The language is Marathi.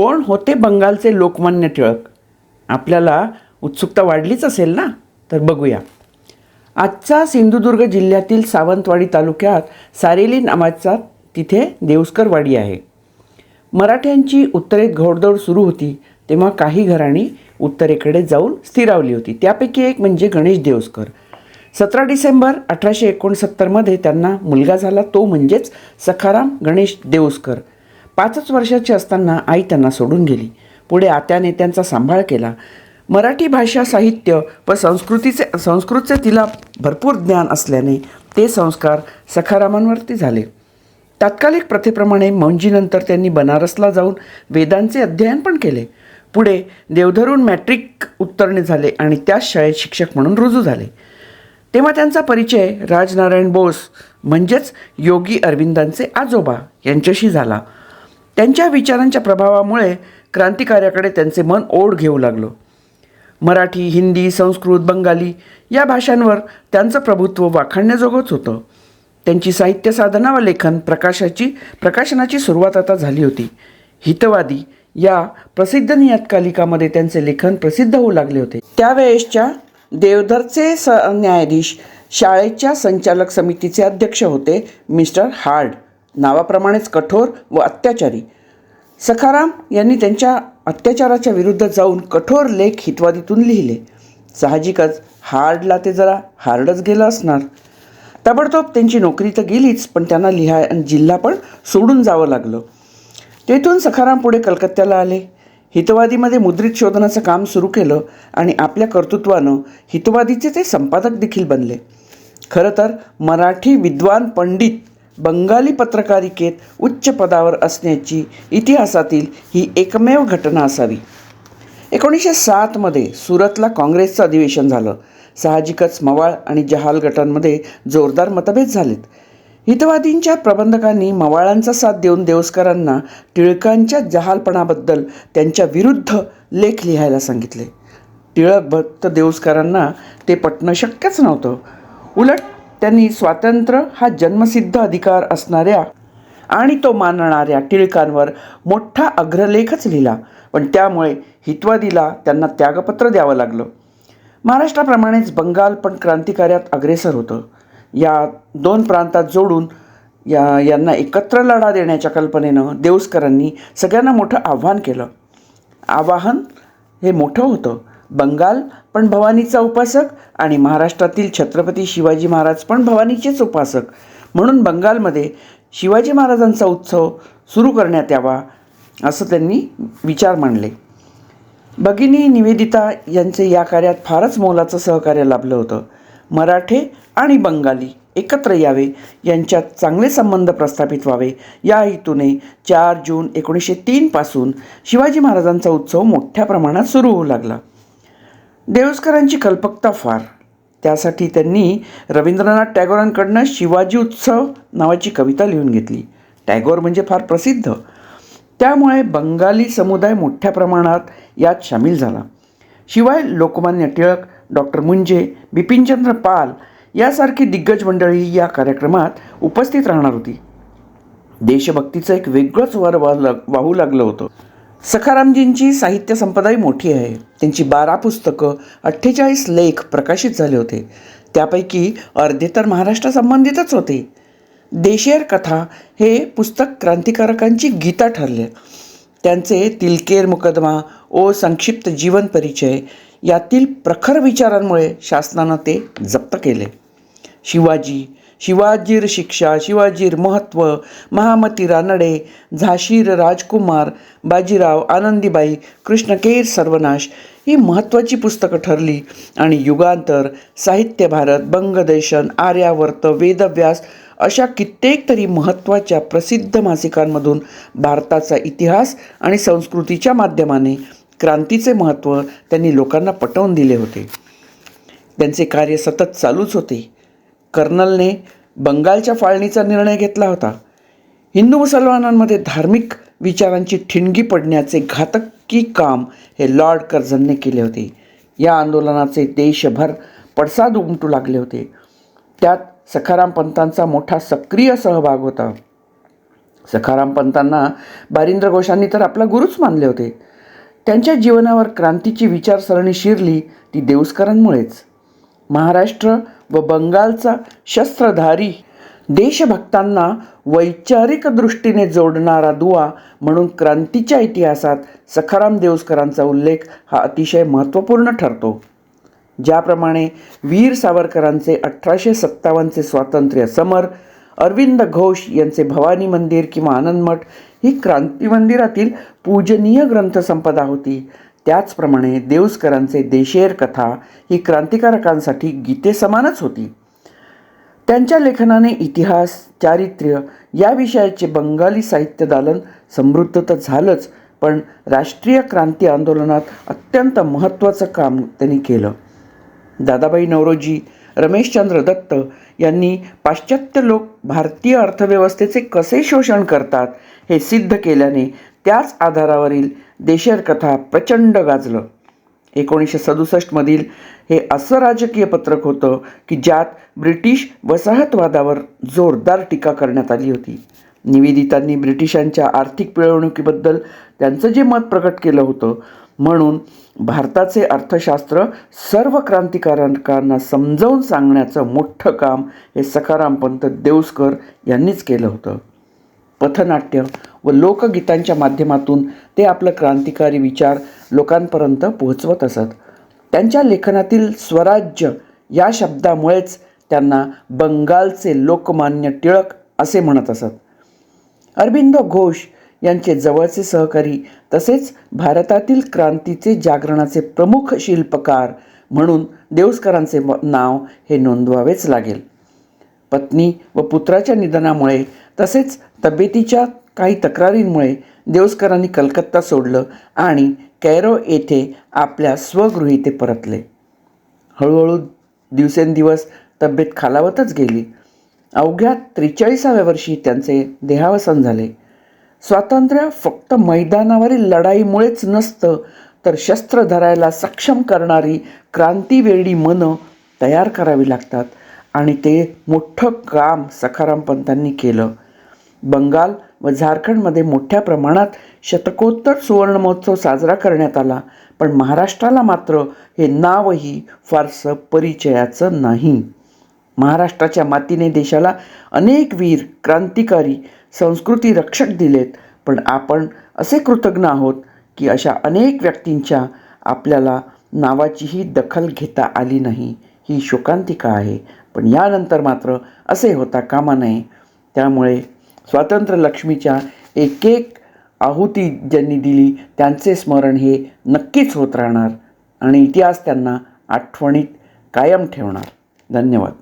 कोण होते बंगालचे लोकमान्य टिळक? आपल्याला उत्सुकता वाढलीच असेल ना? तर बघूया. आजचा सिंधुदुर्ग जिल्ह्यातील सावंतवाडी तालुक्यात सारेली नावाचा तिथे देवस्करवाडी आहे. मराठ्यांची उत्तरेत घोडदौड सुरू होती तेव्हा काही घराणी उत्तरेकडे जाऊन स्थिरावली होती. त्यापैकी एक म्हणजे गणेश देवस्कर सतरा डिसेंबर अठराशे एकोणसत्तरमध्ये त्यांना मुलगा झाला. तो म्हणजेच सखाराम गणेश देवस्कर पाचच वर्षाची असताना आई त्यांना सोडून गेली. पुढे आत्याने त्यांचा सांभाळ केला. मराठी भाषा साहित्य व संस्कृतीचे संस्कृतचे तिला भरपूर ज्ञान असल्याने ते संस्कार सखारामांवरती झाले. तात्कालिक प्रथेप्रमाणे मौंजीनंतर त्यांनी बनारसला जाऊन वेदांचे अध्ययन पण केले. पुढे देवधरून मॅट्रिक उत्तीर्ण झाले आणि त्याच शाळेत शिक्षक म्हणून रुजू झाले. तेव्हा त्यांचा परिचय राजनारायण बोस म्हणजेच योगी अरविंदांचे आजोबा यांच्याशी झाला. त्यांच्या विचारांच्या प्रभावामुळे क्रांतिकार्याकडे त्यांचे मन ओढ घेऊ लागलं. मराठी हिंदी संस्कृत बंगाली या भाषांवर त्यांचं प्रभुत्व वाखाणण्याजोगंच होतं. त्यांची साहित्य साधना व लेखन प्रकाशाची प्रकाशनाची सुरुवात आता झाली होती. हितवादी या प्रसिद्ध नियतकालिकामध्ये त्यांचे लेखन प्रसिद्ध होऊ लागले होते. त्यावेळेसच्या देवधरचे स न्यायाधीश शाळेच्या संचालक समितीचे अध्यक्ष होते मिस्टर हार्ड. नावाप्रमाणेच कठोर व अत्याचारी. सखाराम यांनी त्यांच्या अत्याचाराच्या विरुद्ध जाऊन कठोर लेख हितवादीतून लिहिले. साहजिकच हार्डला ते जरा हार्डच गेलं असणार. ताबडतोब त्यांची नोकरी तर गेलीच पण त्यांना लिहा जिल्हा पण सोडून जावं लागलं. तेथून सखाराम पुढे कलकत्त्याला आले. हितवादीमध्ये मुद्रित शोधनाचं काम सुरू केलं आणि आपल्या कर्तृत्वानं हितवादीचे ते संपादक देखील बनले. खरं तर मराठी विद्वान पंडित बंगाली पत्रकारिकेत उच्च पदावर असण्याची इतिहासातील ही एकमेव घटना असावी. एकोणीसशे सातमध्ये सुरतला काँग्रेसचं अधिवेशन झालं. साहजिकच मवाळ आणि जहाल गटांमध्ये जोरदार मतभेद झालेत. हितवादींच्या प्रबंधकांनी मवाळांचा साथ देऊन देवस्करांना टिळकांच्या जहालपणाबद्दल त्यांच्या विरुद्ध लेख लिहायला सांगितले. टिळक भक्त देवस्करांना ते पटणं शक्यच नव्हतं. उलट त्यांनी स्वातंत्र्य हा जन्मसिद्ध अधिकार असणाऱ्या आणि तो मानणाऱ्या टिळकांवर मोठा अग्रलेखच लिहिला. पण त्यामुळे हितवादीला त्यांना त्यागपत्र द्यावं लागलं. महाराष्ट्राप्रमाणेच बंगाल पण क्रांतिकार्यात अग्रेसर होतं. या दोन प्रांतात जोडून या यांना एकत्र लढा देण्याच्या कल्पनेनं देवस्करांनी सगळ्यांना मोठं आव्हान केलं. आवाहन हे मोठं होतं. बंगाल पण भवानीचा उपासक आणि महाराष्ट्रातील छत्रपती शिवाजी महाराज पण भवानीचेच उपासक. म्हणून बंगालमध्ये शिवाजी महाराजांचा उत्सव सुरू करण्यात यावा असं त्यांनी विचार मांडले. भगिनी निवेदिता यांचे या कार्यात फारच मोलाचं सहकार्य लाभलं होतं. मराठे आणि बंगाली एकत्र यावे यांच्यात चांगले संबंध प्रस्थापित व्हावे या हेतूने चार जून एकोणीसशे तीनपासून शिवाजी महाराजांचा उत्सव मोठ्या प्रमाणात सुरू होऊ लागला. देवस्करांची कल्पकता फार. त्यासाठी त्यांनी रवींद्रनाथ टॅगोरांकडनं शिवाजी उत्सव नावाची कविता लिहून घेतली. टॅगोर म्हणजे फार प्रसिद्ध. त्यामुळे बंगाली समुदाय मोठ्या प्रमाणात यात सामील झाला. शिवाय लोकमान्य टिळक डॉक्टर मुंजे बिपिनचंद्र पाल यासारखी दिग्गज मंडळी या कार्यक्रमात उपस्थित राहणार होती. देशभक्तीचं एक वेगळंच वर वाह वाहू लागलं होतं. सखारामजींची साहित्य संपदाही मोठी आहे. त्यांची बारा पुस्तकं अठ्ठेचाळीस लेख प्रकाशित झाले होते. त्यापैकी अर्धे तर महाराष्ट्रासंबंधितच होते. देशेर कथा हे पुस्तक क्रांतिकारकांची गीता ठरले. त्यांचे तिलकेर मुकदमा ओ संक्षिप्त जीवन परिचय यातील प्रखर विचारांमुळे शासनानं ते जप्त केले. शिवाजी शिवाजीर शिक्षा शिवाजीर महत्त्व महामती रानडे झाशीर राजकुमार बाजीराव आनंदीबाई कृष्णकेर सर्वनाश ही महत्त्वाची पुस्तकं ठरली. आणि युगांतर साहित्य भारत बंगदेशन आर्यावर्त वेदव्यास अशा कित्येक तरी महत्त्वाच्या प्रसिद्ध मासिकांमधून भारताचा इतिहास आणि संस्कृतीच्या माध्यमाने क्रांतीचे महत्त्व त्यांनी लोकांना पटवून दिले होते. त्यांचे कार्य सतत चालूच होते. कर्नलने बंगालच्या फाळणीचा निर्णय घेतला होता. हिंदू मुसलमानांमध्ये धार्मिक विचारांची ठिणगी पडण्याचे घातकी काम हे लॉर्ड कर्झनने केले होते. या आंदोलनाचे देशभर पडसाद उमटू लागले होते. त्यात सखाराम पंतांचा मोठा सक्रिय सहभाग होता. सखाराम पंतांना बारिंद्र घोषांनी तर आपला गुरुच मानले होते. त्यांच्या जीवनावर क्रांतीची विचारसरणी शिरली ती देवस्करांमुळेच महाराष्ट्र व बंगालचा शस्त्रधारी. देशभक्तांना वैचारिक दृष्टीने जोडणारा दुवा म्हणून क्रांतीच्या इतिहासात सखाराम देवस्करांचा उल्लेख हा अतिशय महत्त्वपूर्ण ठरतो. ज्याप्रमाणे वीर सावरकरांचे अठराशे सत्तावन्नचे स्वातंत्र्य समर अरविंद घोष यांचे भवानी मंदिर किंवा आनंदमठ ही क्रांती मंदिरातील पूजनीय ग्रंथसंपदा होती. त्याचप्रमाणे देवस्करांचे देशेर कथा ही क्रांतिकारकांसाठी गीतेसमानच होती. त्यांच्या लेखनाने इतिहास चारित्र्य या विषयाचे बंगाली साहित्य दालन समृद्ध तर झालंच पण राष्ट्रीय क्रांती आंदोलनात अत्यंत महत्त्वाचं काम त्यांनी केलं. दादाबाई नवरोजी रमेशचंद्र दत्त यांनी पाश्चात्य लोक भारतीय अर्थव्यवस्थेचे कसे शोषण करतात हे सिद्ध केल्याने त्याच आधारावरील देशर कथा प्रचंड गाजलं. एकोणीसशे सदुसष्टमधील हे असं राजकीय पत्रक होतं की ज्यात ब्रिटिश वसाहतवादावर जोरदार टीका करण्यात आली होती. निवेदितांनी ब्रिटिशांच्या आर्थिक पिळवणुकीबद्दल त्यांचं जे मत प्रकट केलं होतं म्हणून भारताचे अर्थशास्त्र सर्व क्रांतिकारकांना समजावून सांगण्याचं मोठं काम हे सखारामपंत देवस्कर यांनीच केलं होतं. पथनाट्य व लोकगीतांच्या माध्यमातून ते आपलं क्रांतिकारी विचार लोकांपर्यंत पोहोचवत असत. त्यांच्या लेखनातील स्वराज्य या शब्दामुळेच त्यांना बंगालचे लोकमान्य टिळक असे म्हणत असत. अरविंद घोष यांचे जवळचे सहकारी तसेच भारतातील क्रांतीचे जागरणाचे प्रमुख शिल्पकार म्हणून देवस्करांचे नाव हे नोंदवावेच लागेल. पत्नी व पुत्राच्या निधनामुळे तसेच तब्येतीच्या काही तक्रारींमुळे देवस्करांनी कलकत्ता सोडलं आणि कैरो येथे आपल्या स्वगृही ते परतले. हळूहळू दिवसेंदिवस तब्येत खालावतच गेली. अवघ्या त्रेचाळीसाव्या वर्षी त्यांचे देहावसान झाले. स्वातंत्र्य फक्त मैदानावरील लढाईमुळेच नसतं तर शस्त्र धरायला सक्षम करणारी क्रांतीवेळी मनं तयार करावी लागतात आणि ते मोठं काम सखाराम पंतांनी केलं. बंगाल व झारखंडमध्ये मोठ्या प्रमाणात शतकोत्तर सुवर्ण महोत्सव साजरा करण्यात आला. पण महाराष्ट्राला मात्र हे नावही फारसं परिचयाचं नाही. महाराष्ट्राच्या मातीने देशाला अनेक वीर क्रांतिकारी संस्कृती रक्षक दिलेत. पण आपण असे कृतज्ञ आहोत की अशा अनेक व्यक्तींच्या आपल्याला नावाचीही दखल घेता आली नाही. ही शोकांतिका आहे. पण यानंतर मात्र असे होता कामा नये. त्यामुळे स्वातंत्र्य लक्ष्मीच्या एक एक आहुती ज्यांनी दिली त्यांचे स्मरण हे नक्कीच होत राहणार आणि इतिहास त्यांना आठवणीत कायम ठेवणार. धन्यवाद.